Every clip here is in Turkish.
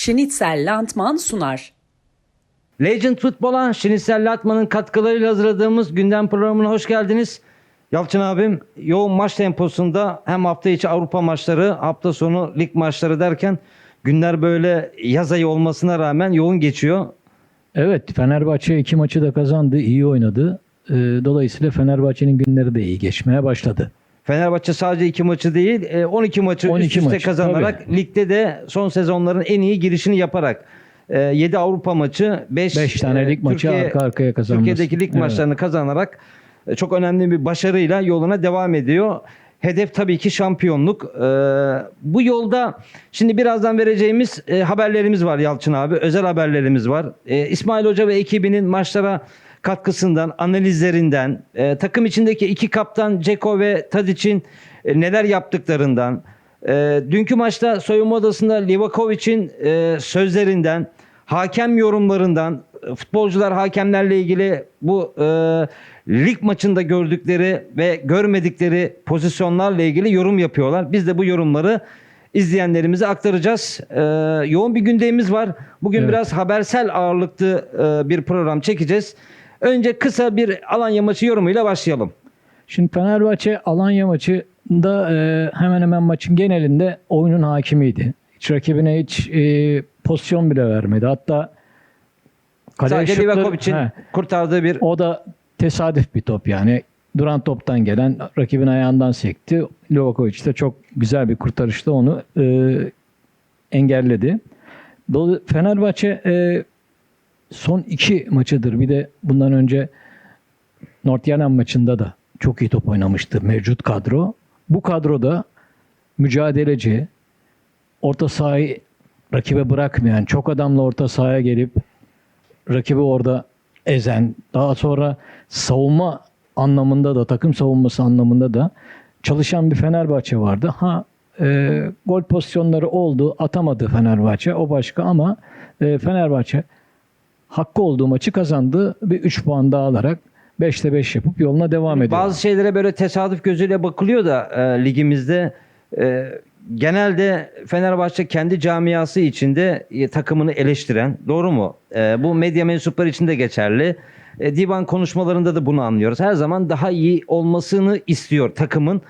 Schnitzel Landmann sunar. Legend Futbol'a Şinisel Latman'ın katkılarıyla hazırladığımız gündem programına hoş geldiniz. Yalçın abim yoğun maç temposunda hem hafta içi Avrupa maçları, hafta sonu lig maçları derken günler böyle yaz ayı olmasına rağmen yoğun geçiyor. Evet Fenerbahçe iki maçı da kazandı, iyi oynadı. Ee, Dolayısıyla Fenerbahçe'nin günleri de iyi geçmeye başladı. Fenerbahçe sadece iki maçı değil, e, 12 maçı 12 üst üste maç, kazanarak ligde de son sezonların en iyi girişini yaparak 7 Avrupa maçı, 5 5 tane lig maçı arka arkaya kazanması. Türkiye'deki lig Evet. maçlarını kazanarak e, çok önemli bir başarıyla yoluna devam ediyor. Hedef tabii ki şampiyonluk. Ee, bu yolda şimdi birazdan vereceğimiz e, haberlerimiz var Yalçın abi. Özel haberlerimiz var. E, İsmail Hoca ve ekibinin maçlara katkısından, analizlerinden, e, takım içindeki iki kaptan Ceko ve Tadic'in e, neler yaptıklarından, e, dünkü maçta soyunma odasında Livakovic'in e, sözlerinden, hakem yorumlarından, e, futbolcular hakemlerle ilgili bu e, lig maçında gördükleri ve görmedikleri pozisyonlarla ilgili yorum yapıyorlar. Biz de bu yorumları izleyenlerimize aktaracağız. E, yoğun bir gündemimiz var. Bugün Evet. biraz habersel ağırlıklı e, bir program çekeceğiz. Önce kısa bir Alanya maçı yorumuyla başlayalım. Şimdi Fenerbahçe Alanya maçında e, hemen hemen maçın genelinde oyunun hakimiydi. Hiç rakibine hiç e, pozisyon bile vermedi. Hatta kaleye Sadece Livakovic'in kurtardığı bir O da tesadüf bir top yani. Duran toptan gelen rakibin ayağından sekti. Livakovic de çok güzel bir kurtarışla onu e, engelledi. Fenerbahçe e, son iki maçıdır. Bir de bundan önce Nortyanen maçında da çok iyi top oynamıştı mevcut kadro. Bu kadroda mücadeleci, orta sahayı rakibe bırakmayan, çok adamla orta sahaya gelip rakibi orada ezen, daha sonra savunma anlamında da takım savunması anlamında da çalışan bir Fenerbahçe vardı. Ha e, gol pozisyonları oldu, atamadı Fenerbahçe. O başka ama e, Fenerbahçe hakkı olduğu maçı kazandı ve 3 puan daha alarak 5'te 5 yapıp yoluna devam ediyor. Bazı şeylere böyle tesadüf gözüyle bakılıyor da e, ligimizde e, genelde Fenerbahçe kendi camiası içinde e, takımını eleştiren, doğru mu? E, bu medya mensupları için de geçerli. E, divan konuşmalarında da bunu anlıyoruz. Her zaman daha iyi olmasını istiyor takımın.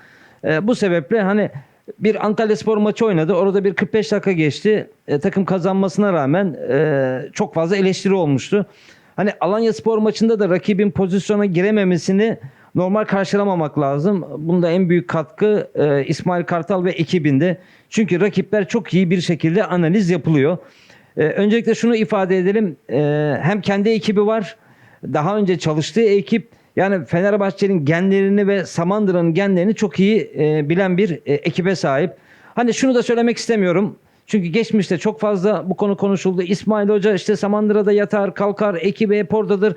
E, bu sebeple hani bir Antalya Spor maçı oynadı. Orada bir 45 dakika geçti. E, takım kazanmasına rağmen e, çok fazla eleştiri olmuştu. Hani Alanya Spor maçında da rakibin pozisyona girememesini normal karşılamamak lazım. Bunda en büyük katkı e, İsmail Kartal ve ekibinde. Çünkü rakipler çok iyi bir şekilde analiz yapılıyor. E, öncelikle şunu ifade edelim. E, hem kendi ekibi var. Daha önce çalıştığı ekip yani Fenerbahçe'nin genlerini ve Samandıra'nın genlerini çok iyi e, bilen bir e, ekibe sahip. Hani şunu da söylemek istemiyorum. Çünkü geçmişte çok fazla bu konu konuşuldu. İsmail Hoca işte Samandıra'da yatar, kalkar, ekibi hep oradadır.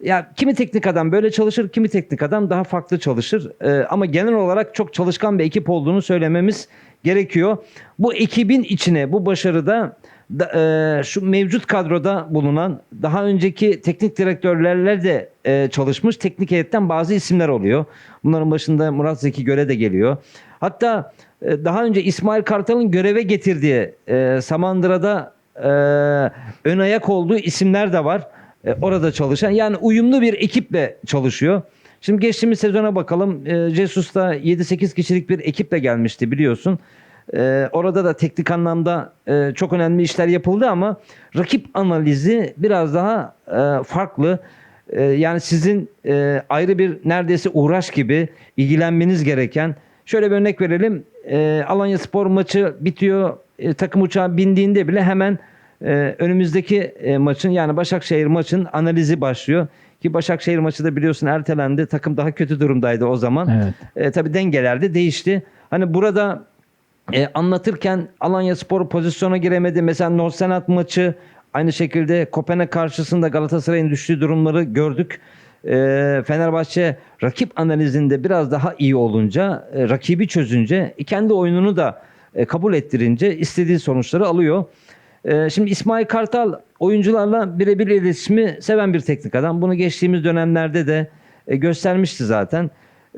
Ya kimi teknik adam böyle çalışır, kimi teknik adam daha farklı çalışır. Ee, ama genel olarak çok çalışkan bir ekip olduğunu söylememiz gerekiyor. Bu ekibin içine bu başarıda da, e, şu mevcut kadroda bulunan daha önceki teknik direktörlerle de e, çalışmış teknik heyetten bazı isimler oluyor. Bunların başında Murat Zeki Göre de geliyor. Hatta e, daha önce İsmail Kartal'ın göreve getirdiği e, Samandıra'da e, ön ayak olduğu isimler de var. E, orada çalışan yani uyumlu bir ekiple çalışıyor. Şimdi geçtiğimiz sezona bakalım. E, Jesus da 7-8 kişilik bir ekiple gelmişti biliyorsun. E, orada da teknik anlamda e, çok önemli işler yapıldı ama rakip analizi biraz daha e, farklı. E, yani sizin e, ayrı bir neredeyse uğraş gibi ilgilenmeniz gereken Şöyle bir örnek verelim. E, Alanya Spor maçı bitiyor. E, takım uçağa bindiğinde bile hemen e, önümüzdeki e, maçın yani Başakşehir maçın analizi başlıyor. Ki Başakşehir maçı da biliyorsun ertelendi. Takım daha kötü durumdaydı o zaman. Evet. E, tabii dengeler de değişti. Hani burada e, anlatırken Alanya Spor pozisyona giremedi. Mesela Norsenat maçı aynı şekilde Kopenhag karşısında Galatasaray'ın düştüğü durumları gördük. E, Fenerbahçe rakip analizinde biraz daha iyi olunca, e, rakibi çözünce, e, kendi oyununu da e, kabul ettirince istediği sonuçları alıyor. E, şimdi İsmail Kartal oyuncularla birebir iletişimi seven bir teknik adam. Bunu geçtiğimiz dönemlerde de e, göstermişti zaten.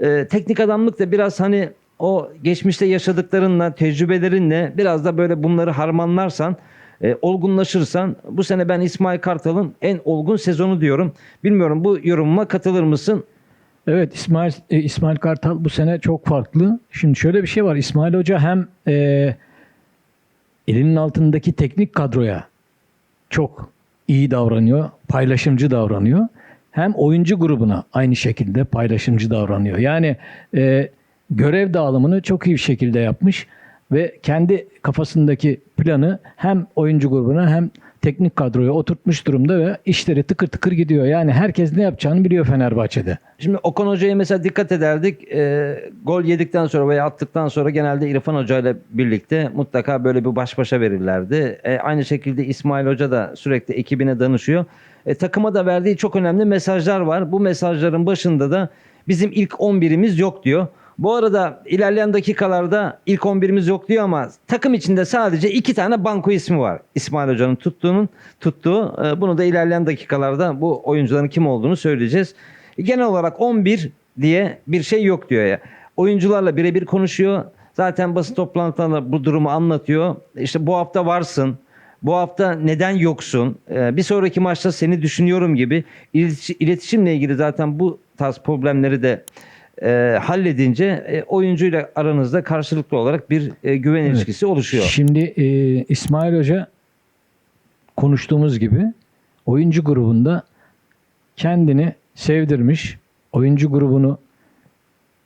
E, teknik adamlık da biraz hani o geçmişte yaşadıklarınla, tecrübelerinle biraz da böyle bunları harmanlarsan e, olgunlaşırsan bu sene ben İsmail Kartal'ın en olgun sezonu diyorum. Bilmiyorum bu yorumuma katılır mısın? Evet İsmail e, İsmail Kartal bu sene çok farklı. Şimdi şöyle bir şey var. İsmail Hoca hem e, elinin altındaki teknik kadroya çok iyi davranıyor, paylaşımcı davranıyor. Hem oyuncu grubuna aynı şekilde paylaşımcı davranıyor. Yani e, görev dağılımını çok iyi bir şekilde yapmış ve kendi kafasındaki planı hem oyuncu grubuna hem teknik kadroya oturtmuş durumda ve işleri tıkır tıkır gidiyor. Yani herkes ne yapacağını biliyor Fenerbahçe'de. Şimdi Okan Hoca'ya mesela dikkat ederdik. E, gol yedikten sonra veya attıktan sonra genelde İrfan Hoca ile birlikte mutlaka böyle bir baş başa verirlerdi. E, aynı şekilde İsmail Hoca da sürekli ekibine danışıyor. E, takıma da verdiği çok önemli mesajlar var. Bu mesajların başında da bizim ilk 11'imiz yok diyor. Bu arada ilerleyen dakikalarda ilk 11'imiz yok diyor ama takım içinde sadece iki tane banko ismi var. İsmail Hoca'nın tuttuğunun tuttuğu. E, bunu da ilerleyen dakikalarda bu oyuncuların kim olduğunu söyleyeceğiz. Genel olarak 11 diye bir şey yok diyor ya. Oyuncularla birebir konuşuyor. Zaten basın toplantılarında bu durumu anlatıyor. İşte bu hafta varsın. Bu hafta neden yoksun? Ee, bir sonraki maçta seni düşünüyorum gibi İletiş- iletişimle ilgili zaten bu tarz problemleri de e, halledince e, oyuncuyla aranızda karşılıklı olarak bir e, güven Evet. ilişkisi oluşuyor. Şimdi e, İsmail Hoca konuştuğumuz gibi oyuncu grubunda kendini sevdirmiş, oyuncu grubunu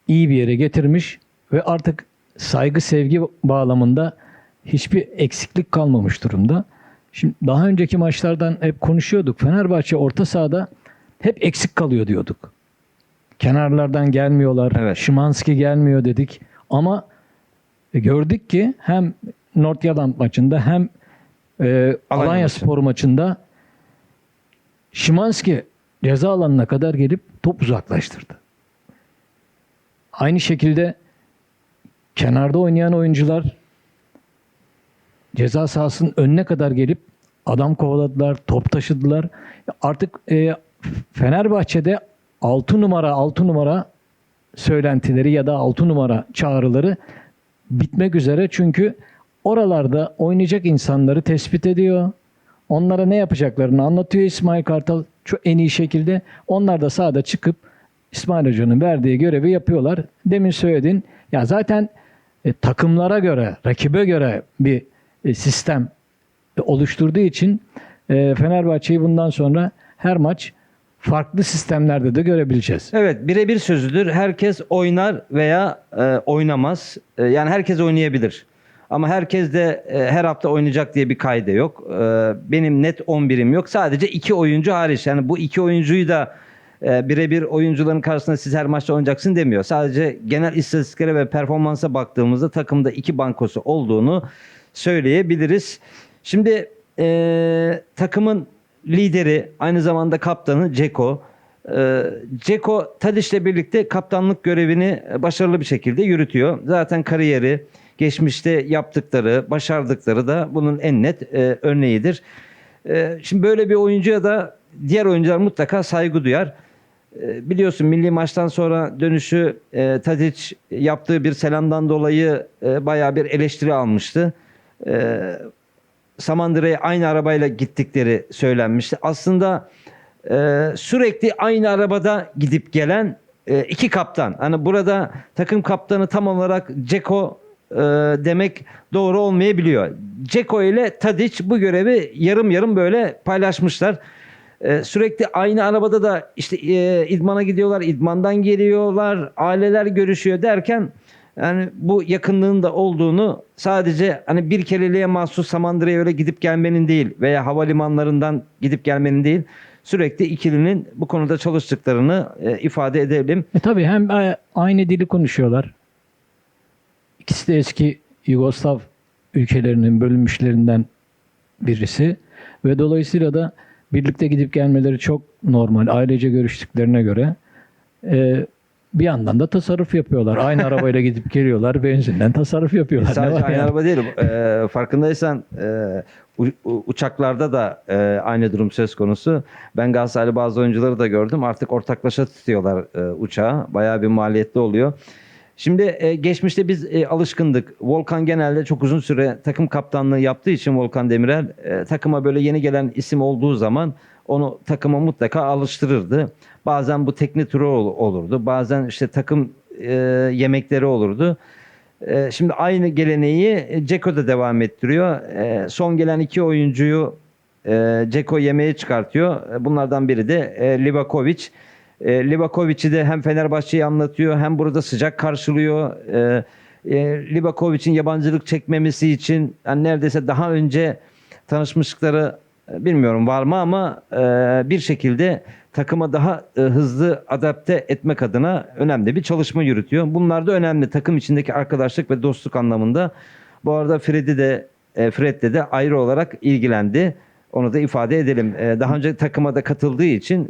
iyi bir yere getirmiş ve artık saygı sevgi bağlamında hiçbir eksiklik kalmamış durumda. Şimdi daha önceki maçlardan hep konuşuyorduk. Fenerbahçe orta sahada hep eksik kalıyor diyorduk. Kenarlardan gelmiyorlar. Evet. Şimanski gelmiyor dedik. Ama e, gördük ki hem Nordjylland maçında hem e, Alanya Alanya. Spor maçında Şimanski ceza alanına kadar gelip top uzaklaştırdı. Aynı şekilde kenarda oynayan oyuncular ceza sahasının önüne kadar gelip adam kovaladılar, top taşıdılar. Artık e, Fenerbahçe'de 6 numara 6 numara söylentileri ya da 6 numara çağrıları bitmek üzere çünkü oralarda oynayacak insanları tespit ediyor. Onlara ne yapacaklarını anlatıyor İsmail Kartal çok en iyi şekilde. Onlar da sahada çıkıp İsmail Hoca'nın verdiği görevi yapıyorlar. Demin söyledin. Ya zaten e, takımlara göre, rakibe göre bir e, sistem e, oluşturduğu için e, Fenerbahçe'yi bundan sonra her maç farklı sistemlerde de görebileceğiz. Evet birebir sözüdür. Herkes oynar veya e, oynamaz. E, yani herkes oynayabilir. Ama herkes de e, her hafta oynayacak diye bir kaide yok. E, benim net 11'im yok. Sadece iki oyuncu hariç. Yani bu iki oyuncuyu da e, birebir oyuncuların karşısında siz her maçta oynayacaksın demiyor. Sadece genel istatistiklere ve performansa baktığımızda takımda iki bankosu olduğunu söyleyebiliriz. Şimdi e, takımın lideri aynı zamanda kaptanı Ceko. Ee, Ceko Tadiş'le birlikte kaptanlık görevini başarılı bir şekilde yürütüyor. Zaten kariyeri, geçmişte yaptıkları, başardıkları da bunun en net e, örneğidir. E, şimdi böyle bir oyuncuya da diğer oyuncular mutlaka saygı duyar. E, biliyorsun milli maçtan sonra dönüşü e, Tadic yaptığı bir selamdan dolayı e, bayağı bir eleştiri almıştı. Samandıra'ya aynı arabayla gittikleri söylenmişti. Aslında e, sürekli aynı arabada gidip gelen e, iki kaptan. Hani burada takım kaptanı tam olarak Ceko e, demek doğru olmayabiliyor. Ceko ile Tadic bu görevi yarım yarım böyle paylaşmışlar. E, sürekli aynı arabada da işte e, idmana gidiyorlar, idmandan geliyorlar, aileler görüşüyor derken yani bu yakınlığın da olduğunu sadece hani bir kereliğe mahsus Samandıra'ya öyle gidip gelmenin değil veya havalimanlarından gidip gelmenin değil sürekli ikilinin bu konuda çalıştıklarını e, ifade edelim. E tabii hem a- aynı dili konuşuyorlar. İkisi de eski Yugoslav ülkelerinin bölünmüşlerinden birisi ve dolayısıyla da birlikte gidip gelmeleri çok normal. Ailece görüştüklerine göre. E, bir yandan da tasarruf yapıyorlar. Aynı arabayla gidip geliyorlar. Benzinden tasarruf yapıyorlar. Ne Sadece aynı yani? araba değil. E, farkındaysan e, u- u- uçaklarda da e, aynı durum söz konusu. Ben Galatasaraylı bazı oyuncuları da gördüm. Artık ortaklaşa tutuyorlar e, uçağı. Bayağı bir maliyetli oluyor. Şimdi e, geçmişte biz e, alışkındık. Volkan genelde çok uzun süre takım kaptanlığı yaptığı için Volkan Demirel e, takıma böyle yeni gelen isim olduğu zaman onu takıma mutlaka alıştırırdı. Bazen bu teknik turu ol- olurdu. Bazen işte takım e, yemekleri olurdu. E, şimdi aynı geleneği e, Ceko da devam ettiriyor. E, son gelen iki oyuncuyu e, Ceko yemeğe çıkartıyor. E, Bunlardan biri de e, Livakovic. E, Livakovic'i de hem Fenerbahçe'yi anlatıyor hem burada sıcak karşılıyor. E, e, Livakovic'in yabancılık çekmemesi için yani neredeyse daha önce tanışmışlıkları bilmiyorum var mı ama e, bir şekilde takıma daha e, hızlı adapte etmek adına önemli bir çalışma yürütüyor. Bunlar da önemli takım içindeki arkadaşlık ve dostluk anlamında. Bu arada Fred'i de e, Fred'le de ayrı olarak ilgilendi. Onu da ifade edelim. Daha önce takıma da katıldığı için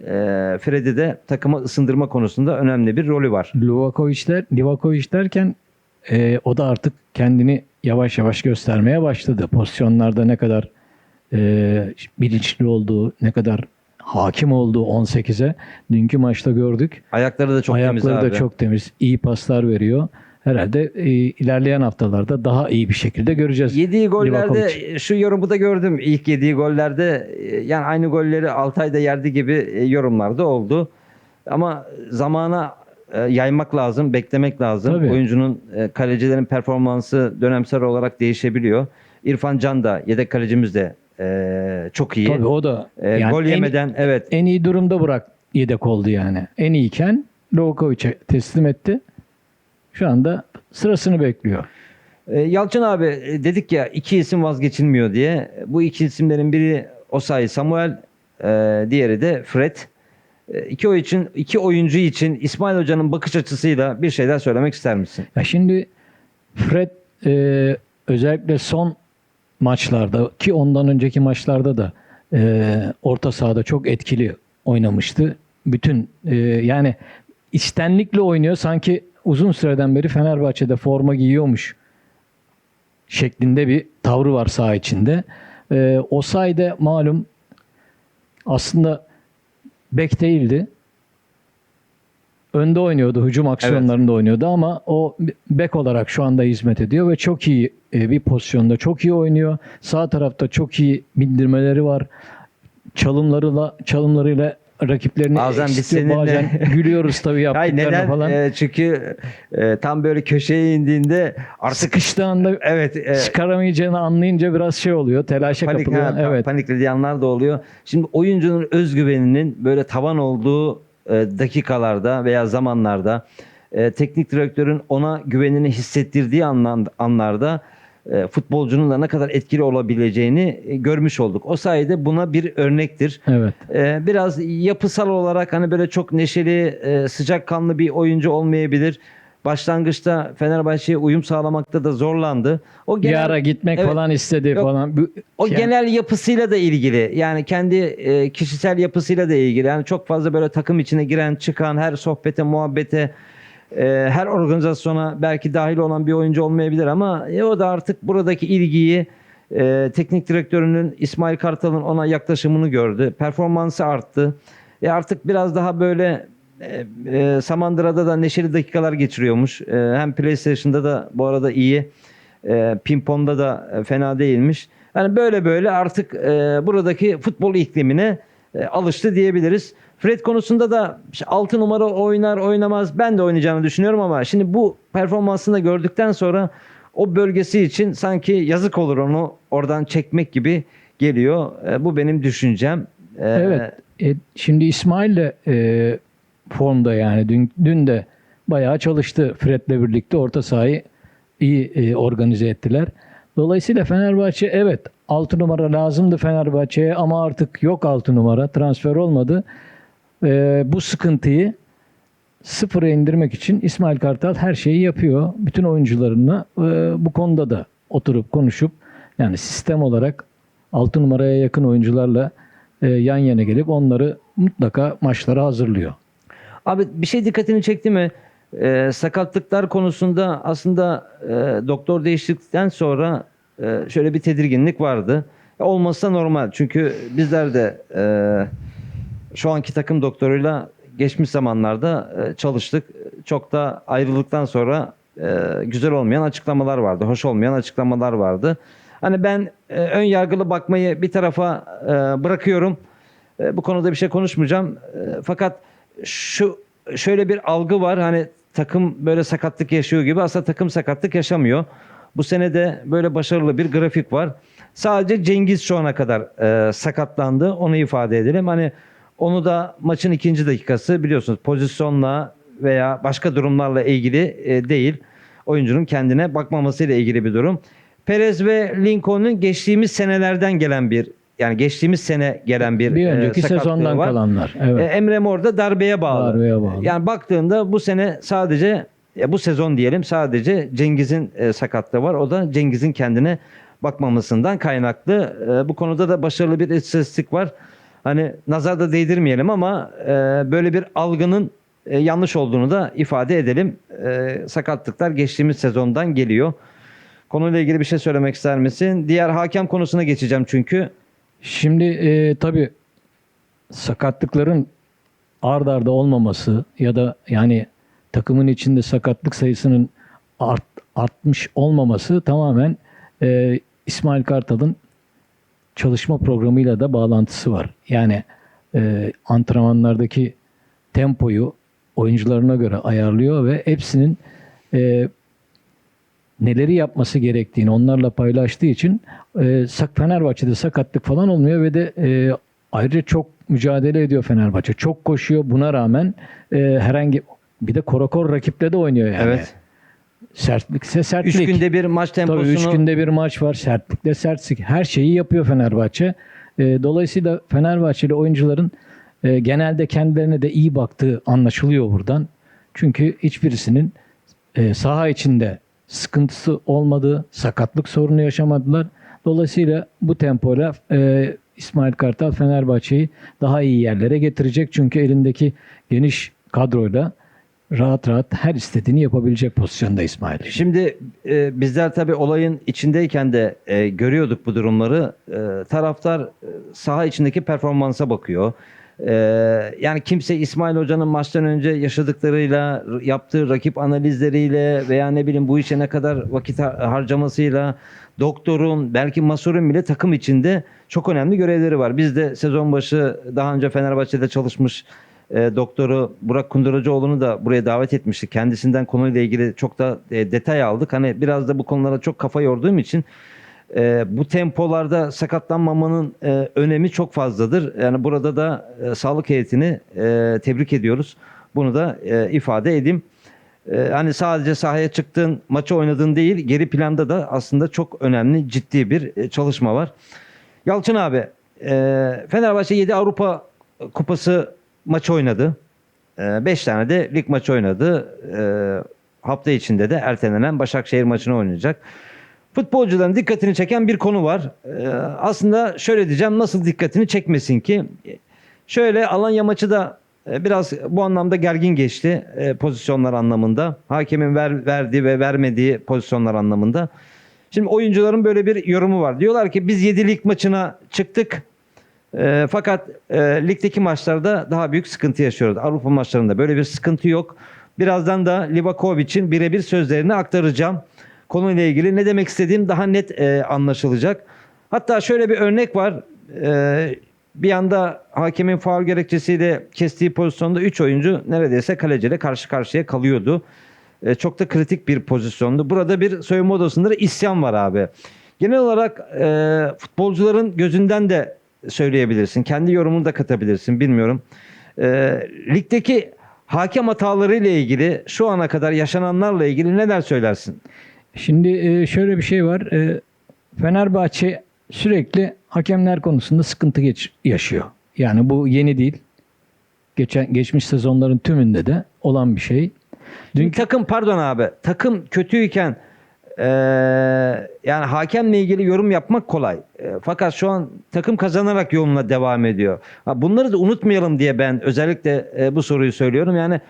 Fred'i de takıma ısındırma konusunda önemli bir rolü var. Livakovic, der, Livakovic derken o da artık kendini yavaş yavaş göstermeye başladı. Pozisyonlarda ne kadar e, bilinçli olduğu, ne kadar hakim olduğu 18'e dünkü maçta gördük. Ayakları da çok Ayakları temiz da abi. çok temiz. iyi paslar veriyor. Herhalde e, ilerleyen haftalarda daha iyi bir şekilde göreceğiz. Yediği gollerde Livakovic. şu yorumu da gördüm. İlk yediği gollerde e, yani aynı golleri Altay'da yerdi gibi e, yorumlarda oldu. Ama zamana yaymak lazım, beklemek lazım. Tabii. Oyuncunun kalecilerin performansı dönemsel olarak değişebiliyor. İrfan Can da yedek kalecimiz de e, çok iyi. Tabii o da E, yani gol en- yemeden evet en iyi durumda bırak yedek oldu yani. En iyiyken Livakovic'e teslim etti. Şu anda sırasını bekliyor. E, Yalçın abi e, dedik ya iki isim vazgeçilmiyor diye. Bu iki isimlerin biri Osayi Samuel, e, diğeri de Fred. E, iki, oy için, iki oyuncu için İsmail Hoca'nın bakış açısıyla bir şeyler söylemek ister misin? Ya şimdi Fred e, özellikle son maçlarda ki ondan önceki maçlarda da e, orta sahada çok etkili oynamıştı. Bütün e, yani içtenlikle oynuyor sanki uzun süreden beri Fenerbahçe'de forma giyiyormuş şeklinde bir tavrı var saha içinde. E, o sayede malum aslında bek değildi. Önde oynuyordu, hücum aksiyonlarında oynuyordu ama o bek olarak şu anda hizmet ediyor ve çok iyi e, bir pozisyonda çok iyi oynuyor. Sağ tarafta çok iyi bindirmeleri var. Çalımlarıyla çalımlarıyla rakiplerini Bazen biz seninle- bazen gülüyoruz tabii yaptıklarına neden? falan. E, çünkü e, tam böyle köşeye indiğinde artık Sıkıştığı anda evet e, çıkaramayacağını anlayınca biraz şey oluyor. Telaşa panik, kapılıyor. ha, evet. paniklediği anlar da oluyor. Şimdi oyuncunun özgüveninin böyle tavan olduğu dakikalarda veya zamanlarda e, teknik direktörün ona güvenini hissettirdiği anlarda e, futbolcunun da ne kadar etkili olabileceğini e, görmüş olduk. O sayede buna bir örnektir. Evet. Biraz yapısal olarak hani böyle çok neşeli, e, sıcakkanlı bir oyuncu olmayabilir. Başlangıçta Fenerbahçe'ye uyum sağlamakta da zorlandı. O Bir genel, ara gitmek Evet. falan istedi Yok. falan. Bu- o yani- genel yapısıyla da ilgili. Yani kendi e, kişisel yapısıyla da ilgili. Yani çok fazla böyle takım içine giren, çıkan, her sohbete, muhabbete, e, her organizasyona belki dahil olan bir oyuncu olmayabilir ama e, o da artık buradaki ilgiyi e, teknik direktörünün İsmail Kartal'ın ona yaklaşımını gördü. Performansı arttı. E artık biraz daha böyle e, e, Samandıra'da da neşeli dakikalar geçiriyormuş. E, hem PlayStation'da da bu arada iyi. E, Pimpon'da da e, fena değilmiş. Yani böyle böyle artık e, buradaki futbol iklimine e, alıştı diyebiliriz. Fred konusunda da 6 numara oynar oynamaz ben de oynayacağını düşünüyorum ama şimdi bu performansını gördükten sonra o bölgesi için sanki yazık olur onu oradan çekmek gibi geliyor. E, bu benim düşüncem. E, Evet. E, şimdi İsmail de e, formda yani dün, dün de bayağı çalıştı Fred'le birlikte orta sahayı iyi e, organize ettiler. Dolayısıyla Fenerbahçe evet 6 numara lazımdı Fenerbahçe'ye ama artık yok 6 numara transfer olmadı. E, bu sıkıntıyı sıfıra indirmek için İsmail Kartal her şeyi yapıyor. Bütün oyuncularına e, bu konuda da oturup konuşup yani sistem olarak 6 numaraya yakın oyuncularla e, yan yana gelip onları mutlaka maçlara hazırlıyor. Abi bir şey dikkatini çekti mi? Ee, sakatlıklar konusunda aslında e, doktor değiştikten sonra e, şöyle bir tedirginlik vardı. Olmasa normal. Çünkü bizler de e, şu anki takım doktoruyla geçmiş zamanlarda e, çalıştık. Çok da ayrılıktan sonra e, güzel olmayan açıklamalar vardı. Hoş olmayan açıklamalar vardı. Hani ben e, ön yargılı bakmayı bir tarafa e, bırakıyorum. E, bu konuda bir şey konuşmayacağım. E, fakat şu şöyle bir algı var. Hani takım böyle sakatlık yaşıyor gibi aslında takım sakatlık yaşamıyor. Bu sene de böyle başarılı bir grafik var. Sadece Cengiz şu ana kadar e, sakatlandı. Onu ifade edelim. Hani onu da maçın ikinci dakikası biliyorsunuz pozisyonla veya başka durumlarla ilgili e, değil. Oyuncunun kendine bakmamasıyla ilgili bir durum. Perez ve Lincoln'un geçtiğimiz senelerden gelen bir yani geçtiğimiz sene gelen bir, Bir e, önceki sakatlığı sezondan var. kalanlar. E, Evet. Emre Mor da darbeye bağlı. Darbeye bağlı. Yani baktığında bu sene sadece ya bu sezon diyelim sadece Cengiz'in e, sakatlığı var. O da Cengiz'in kendine bakmamasından kaynaklı. E, bu konuda da başarılı bir istatistik var. Hani nazar da değdirmeyelim ama e, böyle bir algının e, yanlış olduğunu da ifade edelim. E, sakatlıklar geçtiğimiz sezondan geliyor. Konuyla ilgili bir şey söylemek ister misin? Diğer hakem konusuna geçeceğim çünkü. Şimdi e, tabii sakatlıkların ard arda olmaması ya da yani takımın içinde sakatlık sayısının art, artmış olmaması tamamen e, İsmail Kartal'ın çalışma programıyla da bağlantısı var. Yani e, antrenmanlardaki tempoyu oyuncularına göre ayarlıyor ve hepsinin e, neleri yapması gerektiğini onlarla paylaştığı için e, Sak- Fenerbahçe'de sakatlık falan olmuyor ve de e, ayrıca çok mücadele ediyor Fenerbahçe. Çok koşuyor. Buna rağmen e, herhangi bir de korakor rakiple de oynuyor yani. Evet. Sertlikse sertlik. Üç günde bir maç temposunu Tabii üç günde bir maç var. Sertlikle sertlik. Her şeyi yapıyor Fenerbahçe. E, dolayısıyla Fenerbahçeli oyuncuların e, genelde kendilerine de iyi baktığı anlaşılıyor buradan. Çünkü hiçbirisinin e, saha içinde sıkıntısı olmadı, sakatlık sorunu yaşamadılar. Dolayısıyla bu tempoyla e, İsmail Kartal Fenerbahçe'yi daha iyi yerlere getirecek. Çünkü elindeki geniş kadroyla rahat rahat her istediğini yapabilecek pozisyonda İsmail. Şimdi e, bizler tabii olayın içindeyken de e, görüyorduk bu durumları. E, taraftar e, saha içindeki performansa bakıyor. E, yani kimse İsmail Hoca'nın maçtan önce yaşadıklarıyla, yaptığı rakip analizleriyle veya ne bileyim bu işe ne kadar vakit har- harcamasıyla doktorun belki Masur'un bile takım içinde çok önemli görevleri var. Biz de sezon başı daha önce Fenerbahçe'de çalışmış e, doktoru Burak Kunduracıoğlu'nu da buraya davet etmiştik. Kendisinden konuyla ilgili çok da e, detay aldık. Hani biraz da bu konulara çok kafa yorduğum için e, bu tempolarda sakatlanmamanın e, önemi çok fazladır. Yani burada da e, sağlık heyetini e, tebrik ediyoruz. Bunu da e, ifade edeyim. E, hani sadece sahaya çıktın, maçı oynadın değil, geri planda da aslında çok önemli, ciddi bir e, çalışma var. Yalçın abi, e, Fenerbahçe 7 Avrupa Kupası maçı oynadı. 5 tane de lig maçı oynadı. E, hafta içinde de ertelenen Başakşehir maçını oynayacak. Futbolcuların dikkatini çeken bir konu var. E, aslında şöyle diyeceğim, nasıl dikkatini çekmesin ki? Şöyle Alanya maçı da e, biraz bu anlamda gergin geçti e, pozisyonlar anlamında. Hakemin ver, verdiği ve vermediği pozisyonlar anlamında. Şimdi oyuncuların böyle bir yorumu var. Diyorlar ki biz 7 lig maçına çıktık. E, fakat e, ligdeki maçlarda daha büyük sıkıntı yaşıyoruz. Avrupa maçlarında böyle bir sıkıntı yok. Birazdan da Livakovic'in birebir sözlerini aktaracağım. Konuyla ilgili ne demek istediğim daha net e, anlaşılacak. Hatta şöyle bir örnek var. E, bir anda hakemin faul gerekçesiyle kestiği pozisyonda 3 oyuncu neredeyse kaleciyle karşı karşıya kalıyordu. E, çok da kritik bir pozisyondu. Burada bir soyunma odasında da isyan var abi. Genel olarak e, futbolcuların gözünden de söyleyebilirsin. Kendi yorumunu da katabilirsin bilmiyorum. E, ligdeki hakem hataları ile ilgili şu ana kadar yaşananlarla ilgili neler söylersin? Şimdi e, şöyle bir şey var. E, Fenerbahçe sürekli hakemler konusunda sıkıntı geç, yaşıyor. Yani bu yeni değil. Geçen geçmiş sezonların tümünde de olan bir şey. Dün takım pardon abi takım kötüyken e, yani hakemle ilgili yorum yapmak kolay. E, fakat şu an takım kazanarak yoluna devam ediyor. Ha, bunları da unutmayalım diye ben özellikle e, bu soruyu söylüyorum. Yani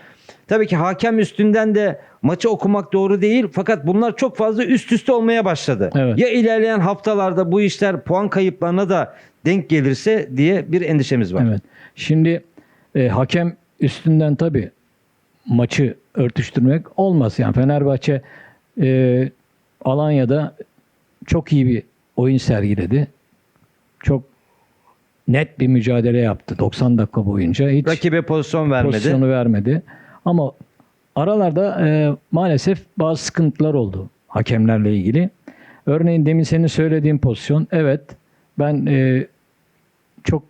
tabii ki hakem üstünden de maçı okumak doğru değil. Fakat bunlar çok fazla üst üste olmaya başladı. Evet. Ya ilerleyen haftalarda bu işler puan kayıplarına da denk gelirse diye bir endişemiz var. Evet. Şimdi e, hakem üstünden tabii maçı örtüştürmek olmaz. Yani Fenerbahçe e, Alanya'da çok iyi bir oyun sergiledi. Çok net bir mücadele yaptı 90 dakika boyunca. Hiç Rakibe pozisyon vermedi. pozisyonu vermedi. Ama aralarda e, maalesef bazı sıkıntılar oldu hakemlerle ilgili. Örneğin demin senin söylediğin pozisyon evet ben e, çok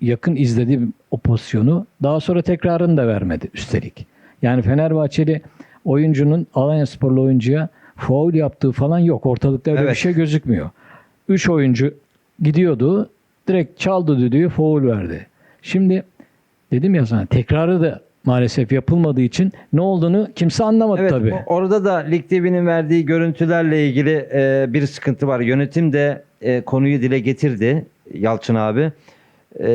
yakın izlediğim o pozisyonu daha sonra tekrarını da vermedi üstelik. Yani Fenerbahçeli oyuncunun Alanya Sporlu oyuncuya faul yaptığı falan yok. Ortalıkta öyle bir Evet. şey gözükmüyor. Üç oyuncu gidiyordu. Direkt çaldı düdüğü faul verdi. Şimdi dedim ya sana tekrarı da maalesef yapılmadığı için ne olduğunu kimse anlamadı Evet, tabii. orada da Lig TV'nin verdiği görüntülerle ilgili e, bir sıkıntı var. Yönetim de e, konuyu dile getirdi Yalçın abi. E,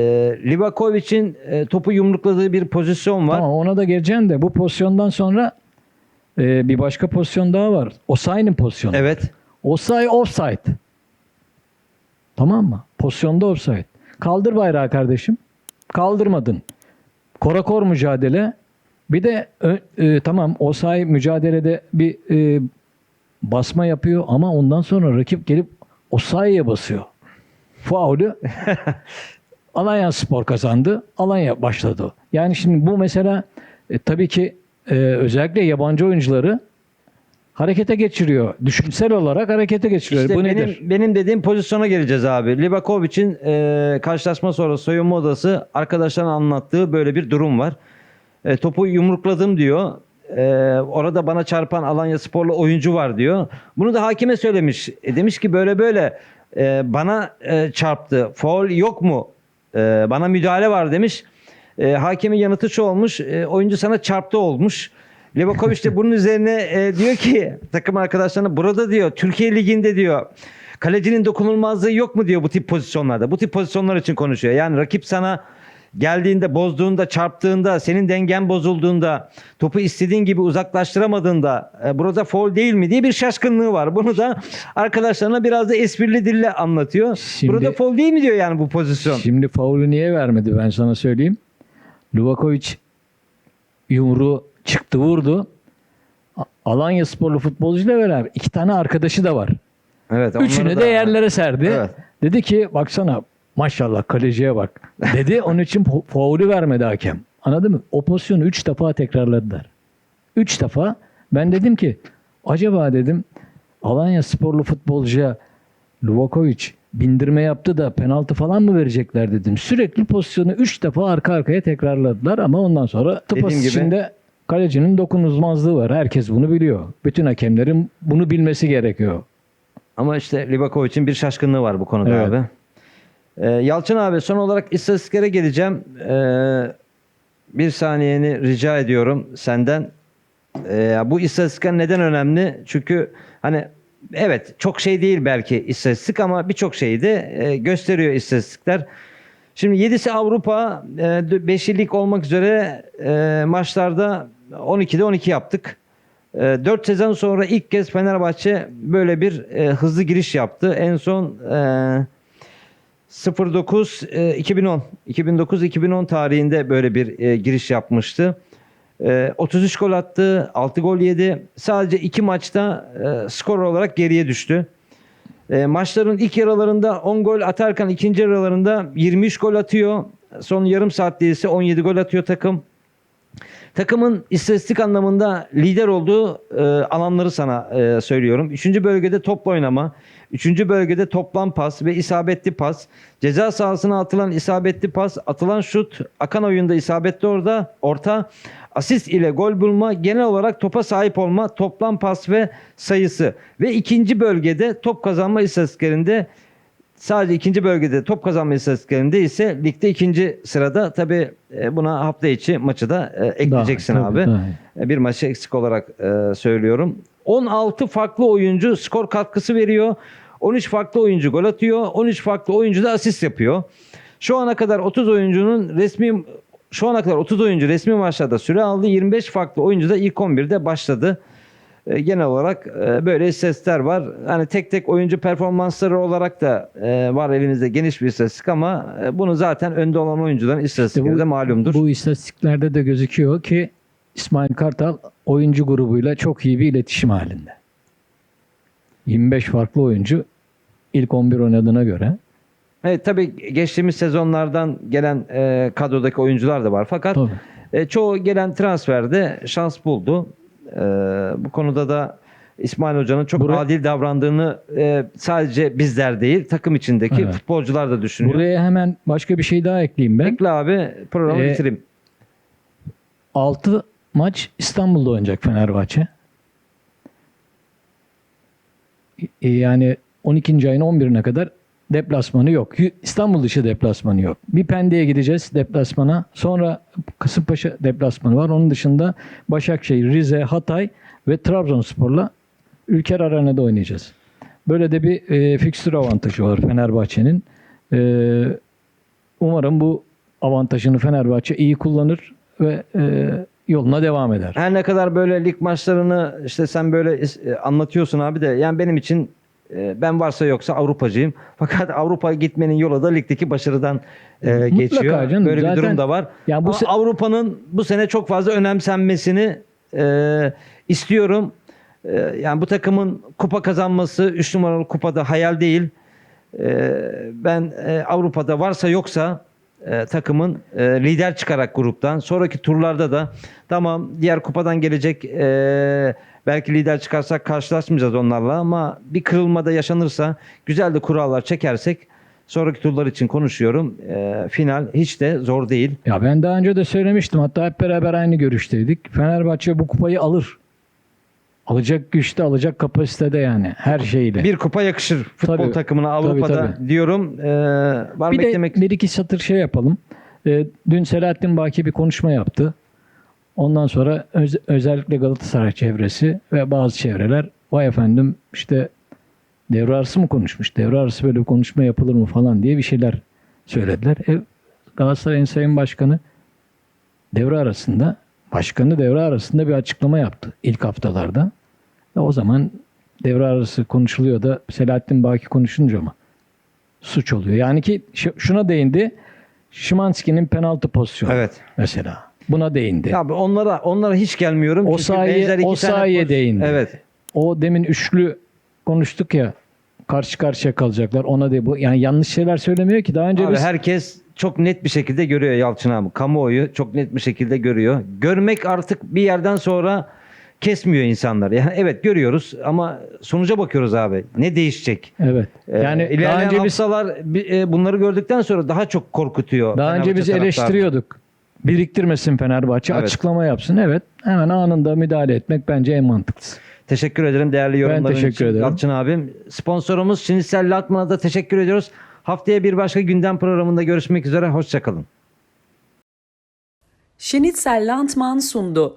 Livakovic'in e, topu yumrukladığı bir pozisyon var. Tamam ona da geleceğim de bu pozisyondan sonra e, bir başka pozisyon daha var. Osayi'nin pozisyonu. Evet. Osay offside. Tamam mı? Pozisyonda offside. Kaldır bayrağı kardeşim. Kaldırmadın. Korakor mücadele. Bir de e, tamam Osay mücadelede bir e, basma yapıyor ama ondan sonra rakip gelip Osay'e basıyor. Faulü Alanya Spor kazandı. Alanya başladı. Yani şimdi bu mesela e, tabii ki e, özellikle yabancı oyuncuları harekete geçiriyor. Düşünsel olarak harekete geçiriyor. İşte bu benim, nedir? benim dediğim pozisyona geleceğiz abi. Livakovic'in e, karşılaşma sonrası soyunma odası arkadaşların anlattığı böyle bir durum var. E, topu yumrukladım diyor. E, orada bana çarpan Alanya sporlu oyuncu var diyor. Bunu da hakime söylemiş. E, demiş ki böyle böyle e, bana e, çarptı. Faul yok mu? E, bana müdahale var demiş. E, hakemin yanıtı şu olmuş. E, oyuncu sana çarptı olmuş. Livakovic de bunun üzerine e, diyor ki takım arkadaşlarına burada diyor Türkiye Ligi'nde diyor kalecinin dokunulmazlığı yok mu diyor bu tip pozisyonlarda. Bu tip pozisyonlar için konuşuyor. Yani rakip sana geldiğinde, bozduğunda, çarptığında, senin dengen bozulduğunda, topu istediğin gibi uzaklaştıramadığında e, burada foul değil mi diye bir şaşkınlığı var. Bunu da arkadaşlarına biraz da esprili dille anlatıyor. Şimdi- burada foul değil mi diyor yani bu pozisyon. Şimdi faulü niye vermedi ben sana söyleyeyim. Luvakovic yumruğu çıktı vurdu. Alanya sporlu futbolcuyla beraber iki tane arkadaşı da var. Evet, Üçünü de yerlere serdi. Evet. Dedi ki baksana maşallah kaleciye bak. Dedi onun için fa- faulü vermedi hakem. Anladın mı? O pozisyonu üç defa tekrarladılar. Üç defa. Ben dedim ki acaba dedim Alanya sporlu futbolcuya Luvakovic bindirme yaptı da penaltı falan mı verecekler dedim. Sürekli pozisyonu üç defa arka arkaya tekrarladılar ama ondan sonra tıpas gibi- içinde kalecinin dokunulmazlığı var. Herkes bunu biliyor. Bütün hakemlerin bunu bilmesi gerekiyor. Ama işte Livakovic'in bir şaşkınlığı var bu konuda Evet. abi. Ee, Yalçın abi son olarak istatistiklere geleceğim. Ee, bir saniyeni rica ediyorum senden. Ee, bu istatistikler neden önemli? Çünkü hani evet çok şey değil belki istatistik ama birçok şeyi de e, gösteriyor istatistikler. Şimdi 7'si Avrupa, 5'i lig olmak üzere e, maçlarda 12'de 12 yaptık. 4 sezon sonra ilk kez Fenerbahçe böyle bir e, hızlı giriş yaptı. En son e, 09 e, 2010 2009 2010 tarihinde böyle bir e, giriş yapmıştı. E, 33 gol attı, 6 gol yedi. Sadece 2 maçta e, skor olarak geriye düştü. E, maçların ilk yarılarında 10 gol atarken ikinci yarılarında 23 gol atıyor. Son yarım saatte ise 17 gol atıyor takım. Takımın istatistik anlamında lider olduğu e, alanları sana e, söylüyorum. Üçüncü bölgede topla oynama, üçüncü bölgede toplam pas ve isabetli pas, ceza sahasına atılan isabetli pas, atılan şut, akan oyunda isabetli orada, orta, asist ile gol bulma, genel olarak topa sahip olma, toplam pas ve sayısı ve ikinci bölgede top kazanma istatistiklerinde Sadece ikinci bölgede top kazanma istatistiklerinde ise ligde ikinci sırada tabi buna hafta içi maçı da e, ekleyeceksin Daha, abi. daha. E, Bir maçı eksik olarak e, söylüyorum. 16 farklı oyuncu skor katkısı veriyor. 13 farklı oyuncu gol atıyor. 13 farklı oyuncu da asist yapıyor. Şu ana kadar 30 oyuncunun resmi şu ana kadar 30 oyuncu resmi maçlarda süre aldı. 25 farklı oyuncu da ilk 11'de başladı. E, genel olarak e, böyle istatistikler var. Hani tek tek oyuncu performansları olarak da e, var elimizde geniş bir istatistik ama e, bunu zaten önde olan oyuncuların istatistikleri de malumdur. Bu istatistiklerde de gözüküyor ki İsmail Kartal oyuncu grubuyla çok iyi bir iletişim halinde. 25 farklı oyuncu ilk 11 oynadığına göre. Evet tabii geçtiğimiz sezonlardan gelen e, kadrodaki oyuncular da var. Fakat Tabii. e, çoğu gelen transferde şans buldu. E, bu konuda da İsmail Hoca'nın çok Buraya- adil davrandığını e, sadece bizler değil takım içindeki Evet. futbolcular da düşünüyor. Buraya hemen başka bir şey daha ekleyeyim ben. Bekle abi programı Ee, bitireyim. 6 maç İstanbul'da oynayacak Fenerbahçe. E, Yani 12. ayın 11'ine kadar deplasmanı yok. İstanbul dışı deplasmanı yok. Bir Pendik'e gideceğiz deplasmana. Sonra Kasımpaşa deplasmanı var. Onun dışında Başakşehir, Rize, Hatay ve Trabzonspor'la Ülker Arena'da oynayacağız. Böyle de bir e, fikstür avantajı var Fenerbahçe'nin. E, umarım bu avantajını Fenerbahçe iyi kullanır ve e, yoluna devam eder. Her ne kadar böyle lig maçlarını işte sen böyle e, anlatıyorsun abi de yani benim için ben varsa yoksa Avrupacıyım. Fakat Avrupa'ya gitmenin yolu da ligdeki başarıdan e, Mutlaka geçiyor. canım. Böyle bir Zaten- durum da var. Ya bu Avrupa'nın bu sene çok fazla önemsenmesini e, istiyorum. E, yani bu takımın kupa kazanması 3 numaralı kupada hayal değil. E, ben e, Avrupa'da varsa yoksa e, takımın e, lider çıkarak gruptan sonraki turlarda da tamam diğer kupadan gelecek e, belki lider çıkarsak karşılaşmayacağız onlarla ama bir kırılmada yaşanırsa güzel de kurallar çekersek sonraki turlar için konuşuyorum. E, final hiç de zor değil. Ya ben daha önce de söylemiştim. Hatta hep beraber aynı görüşteydik. Fenerbahçe bu kupayı alır. Alacak güçte, alacak kapasitede yani her şeyle. Bir kupa yakışır futbol Tabii. takımına Avrupa'da tabii. diyorum. E, var bir mı de bir iki satır şey yapalım. Ee, dün Selahattin Baki bir konuşma yaptı. Ondan sonra öz- özellikle Galatasaray çevresi ve bazı çevreler vay efendim işte devre arası mı konuşmuş? Devre arası böyle bir konuşma yapılır mı falan diye bir şeyler söylediler. E, Galatasaray'ın Sayın Başkanı devre arasında başkanı devre arasında bir açıklama yaptı ilk haftalarda. Ve o zaman devre arası konuşuluyor da Selahattin Baki konuşunca mı suç oluyor? Yani ki şu- şuna değindi. Şimanski'nin penaltı pozisyonu Evet. mesela. Buna değindi. Abi onlara onlara hiç gelmiyorum. O iki o poz- değindi. Evet. O demin üçlü konuştuk ya karşı karşıya kalacaklar. Ona de bu yani yanlış şeyler söylemiyor ki daha önce Abi biz herkes çok net bir şekilde görüyor Yalçın abi. Kamuoyu çok net bir şekilde görüyor. Görmek artık bir yerden sonra kesmiyor insanlar. Yani evet görüyoruz ama sonuca bakıyoruz abi. Ne değişecek? evet. Ee, Yani daha ilerleyen önce biz haftalar e, bunları gördükten sonra daha çok korkutuyor. daha önce biz taraftarını. eleştiriyorduk. Biriktirmesin Fenerbahçe, Evet. açıklama yapsın. Evet. Hemen anında müdahale etmek bence en mantıklısı. Teşekkür ederim değerli yorumların teşekkür için. ederim. Yalçın abim. Sponsorumuz Şinisel Latman'a da teşekkür ediyoruz. Haftaya bir başka gündem programında görüşmek üzere. Hoşçakalın. Schnitzel Landmann sundu.